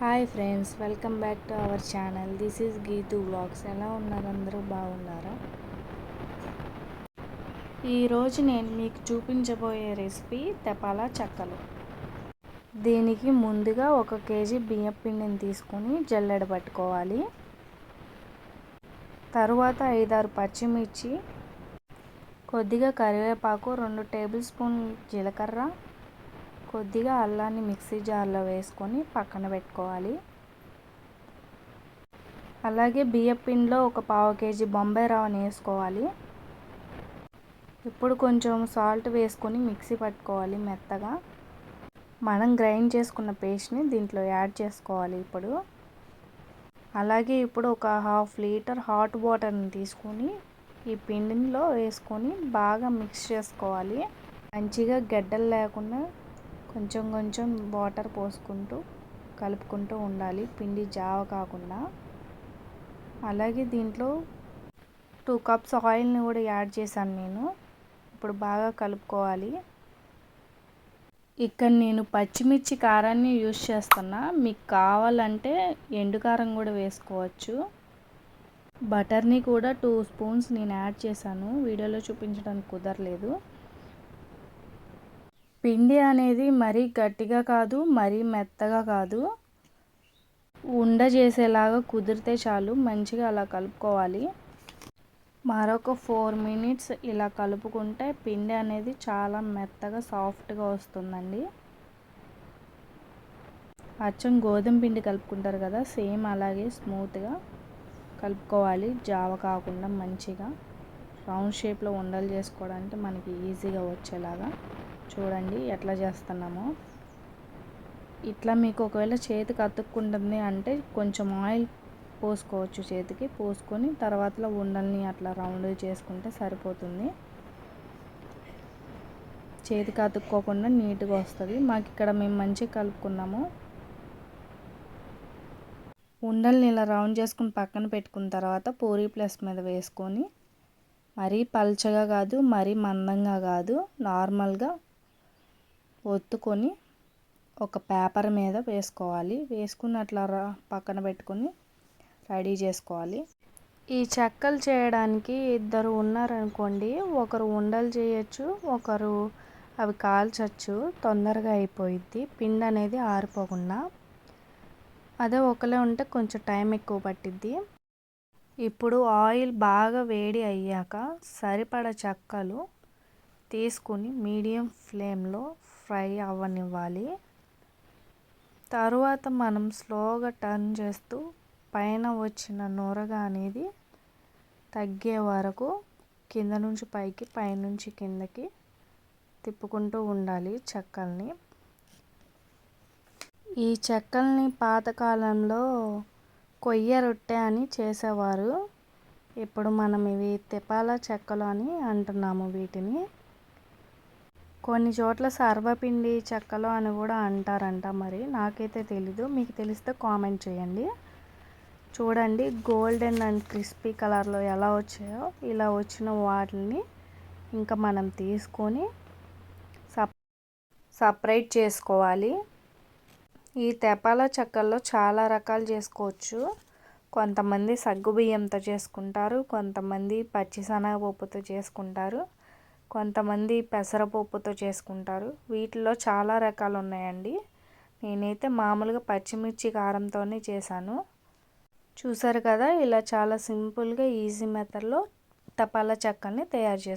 Hi friends welcome back to our channel. This is Geethu blogs ఎలా ఉన్నారు అందరూ? బాగున్నారా? ఈరోజు నేను మీకు చూపించబోయే రెసిపీ తెపాలా చక్కలు. దీనికి ముందుగా ఒక కేజీ బియ్యం పిండిని తీసుకొని జల్లెడ పట్టుకోవాలి. తరువాత ఐదారు పచ్చిమిర్చి కొద్దిగా కరివేపాకు రెండు టేబుల్ స్పూన్ జీలకర్ర కొద్దిగా అల్లాన్ని మిక్సీ జార్లో వేసుకొని పక్కన పెట్టుకోవాలి. అలాగే బియ్యం పిండిలో ఒక పావు కేజీ బొంబాయి రవ్వని వేసుకోవాలి. ఇప్పుడు కొంచెం సాల్ట్ వేసుకొని మిక్సీ పట్టుకోవాలి మెత్తగా. మనం గ్రైండ్ చేసుకున్న పేస్ట్ని దీంట్లో యాడ్ చేసుకోవాలి ఇప్పుడు. అలాగే ఇప్పుడు ఒక హాఫ్ లీటర్ హాట్ వాటర్ని తీసుకొని ఈ పిండిలో వేసుకొని బాగా మిక్స్ చేసుకోవాలి. మంచిగా గడ్డలు లేకుండా కొంచెం కొంచెం వాటర్ పోసుకుంటూ కలుపుకుంటూ ఉండాలి. పిండి జావ కాకుండా. అలాగే దీంట్లో టూ కప్స్ ఆయిల్ని కూడా యాడ్ చేశాను నేను. ఇప్పుడు బాగా కలుపుకోవాలి. ఇక్కడ నేను పచ్చిమిర్చి కారాన్ని యూస్ చేస్తున్నా. మీకు కావాలంటే ఎండు కారం కూడా వేసుకోవచ్చు. బటర్ని కూడా టూ స్పూన్స్ నేను యాడ్ చేశాను. వీడియోలో చూపించడానికి కుదరలేదు. పిండి అనేది మరీ గట్టిగా కాదు మరీ మెత్తగా కాదు. ఉండ చేసేలాగా కుదిరితే చాలు మంచిగా అలా కలుపుకోవాలి. మరొక ఫోర్ మినిట్స్ ఇలా కలుపుకుంటే పిండి అనేది చాలా మెత్తగా సాఫ్ట్గా వస్తుందండి. అచ్చం గోధుమ పిండి కలుపుకుంటారు కదా సేమ్ అలాగే స్మూత్గా కలుపుకోవాలి. జావ కాకుండా మంచిగా రౌండ్ షేప్లో ఉండలు చేసుకోవడానికి మనకి ఈజీగా వచ్చేలాగా. చూడండి ఎట్లా చేస్తున్నామో. ఇట్లా మీకు ఒకవేళ చేతికి అతుక్కుంటుంది అంటే కొంచెం ఆయిల్ పోసుకోవచ్చు చేతికి. పోసుకొని తర్వాతలో ఉండల్ని అట్లా రౌండ్ చేసుకుంటే సరిపోతుంది. చేతికి అతుక్కోకుండా నీట్గా వస్తుంది. మాకు ఇక్కడ మేము మంచిగా కలుపుకున్నాము. ఉండల్ని ఇలా రౌండ్ చేసుకుని పక్కన పెట్టుకున్న తర్వాత పూరి ప్లస్ మీద వేసుకొని మరీ పల్చగా కాదు మరీ మందంగా కాదు నార్మల్గా ఒత్తుకొని ఒక పేపర్ మీద వేసుకోవాలి. వేసుకుని అట్లా పక్కన పెట్టుకొని రెడీ చేసుకోవాలి. ఈ చెక్కలు చేయడానికి ఇద్దరు ఉన్నారనుకోండి. ఒకరు ఉండలు చేయొచ్చు ఒకరు అవి కాల్చచ్చు. తొందరగా అయిపోయిద్ది. పిండి అనేది ఆరిపోకుండా. అదే ఒకలే ఉంటే కొంచెం టైం ఎక్కువ పట్టిద్ది. ఇప్పుడు ఆయిల్ బాగా వేడి అయ్యాక సరిపడ చెక్కలు తీసుకుని మీడియం ఫ్లేమ్లో ఫ్రై అవ్వనివ్వాలి. తరువాత మనం స్లోగా టర్న్ చేస్తూ పైన వచ్చిన నూరగా అనేది తగ్గే వరకు కింద నుంచి పైకి పైనుంచి కిందకి తిప్పుకుంటూ ఉండాలి చెక్కల్ని. ఈ చెక్కల్ని పాతకాలంలో కొయ్య రొట్టె అని చేసేవారు. ఇప్పుడు మనం ఇవి తెపాల చెక్కలు అని అంటున్నాము వీటిని. కొన్ని చోట్ల సర్వపిండి చెక్కలు అని కూడా అంటారంట మరి. నాకైతే తెలీదు. మీకు తెలిస్తే కామెంట్ చేయండి. చూడండి గోల్డెన్ అండ్ క్రిస్పీ కలర్లో ఎలా వచ్చాయో. ఇలా వచ్చిన వాటిని ఇంకా మనం తీసుకొని సప్ సపరేట్ చేసుకోవాలి. ఈ తెపాల చెక్కల్లో చాలా రకాలు చేసుకోవచ్చు. కొంతమంది సగ్గుబియ్యంతో చేసుకుంటారు. కొంతమంది పచ్చిశనగపప్పుతో చేసుకుంటారు. కొంతమంది పెసరపప్పుతో చేసుకుంటారు. వీటిలో చాలా రకాలు ఉన్నాయండి నేనైతే మామూలుగా పచ్చిమిర్చి కారంతోనే చేశాను. చూసారు కదా ఇలా చాలా సింపుల్గా ఈజీ మెథడ్లో తపాలా చెక్కల్ని తయారు చేసుకుంటాను